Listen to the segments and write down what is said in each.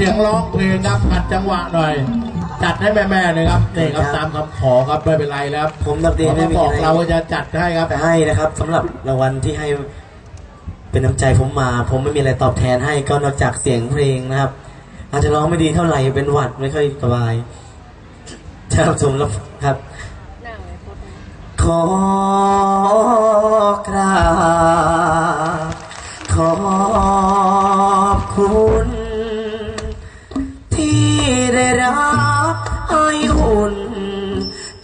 เสียงร้องเพลงครับขัดจังหวะหน่อย จัดให้แม่ๆเลยครับนี่ครับครับตามคำขอครับไม่เป็นไรแล้วผมนับดีเขาไม่มีบอกอะไรเราจะจัดให้ครับไปให้นะครับสำหรับรางวัลที่ให้เป็นน้ำใจผมมา ผมไม่มีอะไรตอบแทนให้ก็นอกจากเสียงเพลงนะครับ อาจจะร้องไม่ดีเท่าไหร่เป็นหวัดไม่ค่อยสบายครับชมแล้วครับ ขอ ที่ได้รับให้หุ่น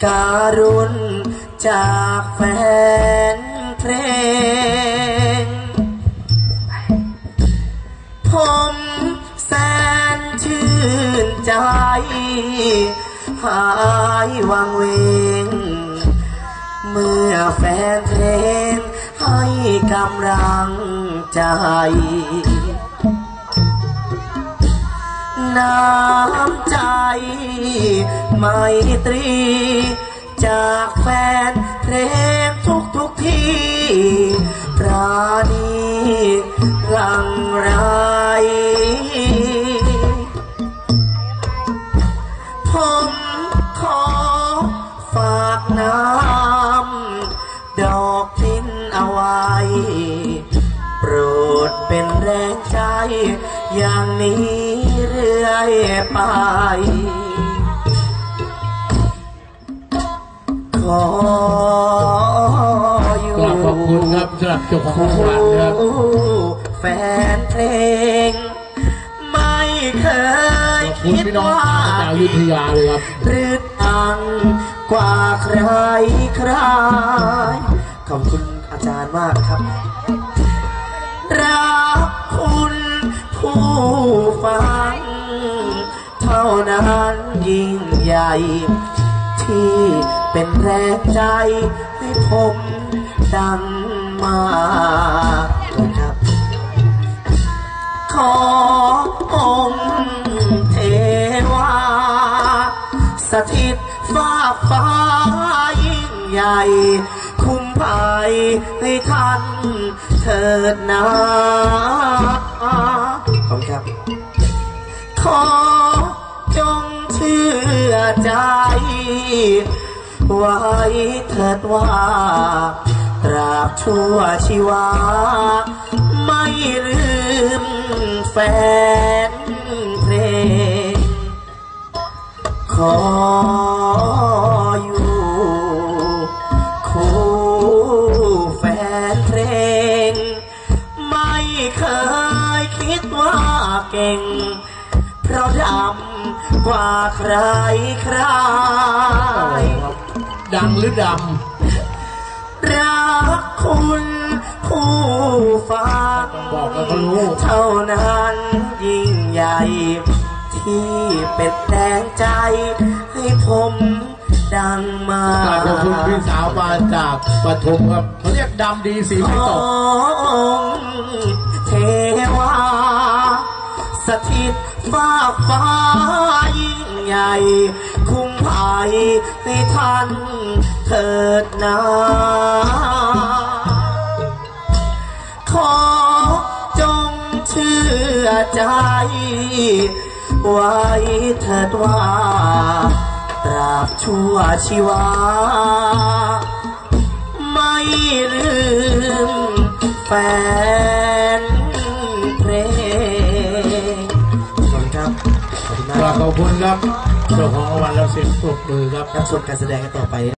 การุณจากแฟนเพลง ผมแสนชื่นใจ หายวังเวง เมื่อแฟนเพลงให้กำลังใจ น้ำใจไมตรี จากแฟนเพลงทุกทุกที่ปราณีรังไรผมขอฝากน้ำดอกทิ้นเอาไว้ ปรดเป็นแรงใจ อย่างนี้เรื่อยไป ขออยู่ กราบขอบคุณครับสำหรับเจ้าของรางวัลนะครับ แฟนเพลง ไม่เคยขอบคุณคิดพี่น้องว่าจากอยุธยาเลยครับ หรืออังกว่าใครใครขอบคุณอาจารย์มากครับ ใหญ่ ที่เป็นแรงใจให้ผมดังมาครับขอองเทวาสถิตฟ้าฟ้ายิ่งใหญ่ คุ้มภัยให้ท่านเถิดนาขอบคุณครับขอ ชื่อใจ ไว้เถิดว่า ตราบชั่วชีวา ไม่ลืมแฟนเพลงขออยู่คู่แฟนเพลง ไม่เคยคิดว่าเก่ง ดำกว่าใครใครดังหรือดรักคุณผู้ฟังำบอกแล้วเขารู้เท่านั้นยิ่งใหญ่ ที่เป็นแรงใจให้ผมดังมากราบขอบคุณพี่สาวมาจากปทุมครับเขาเรียกดำดีสีขไม่ตก สถิตฟ้าฟ้ายิ่งใหญ่ คุ้มภัยให้ท่านเถิดนาขอจงเชื่อใจ ไว้เถิดว่า ตราบชั่วชีวา ไม่ลืมแฟน ขอบคุณครับเจ้าของรางวัลเราเสียงปรบมือครับรับชมการแสดงกันต่อไป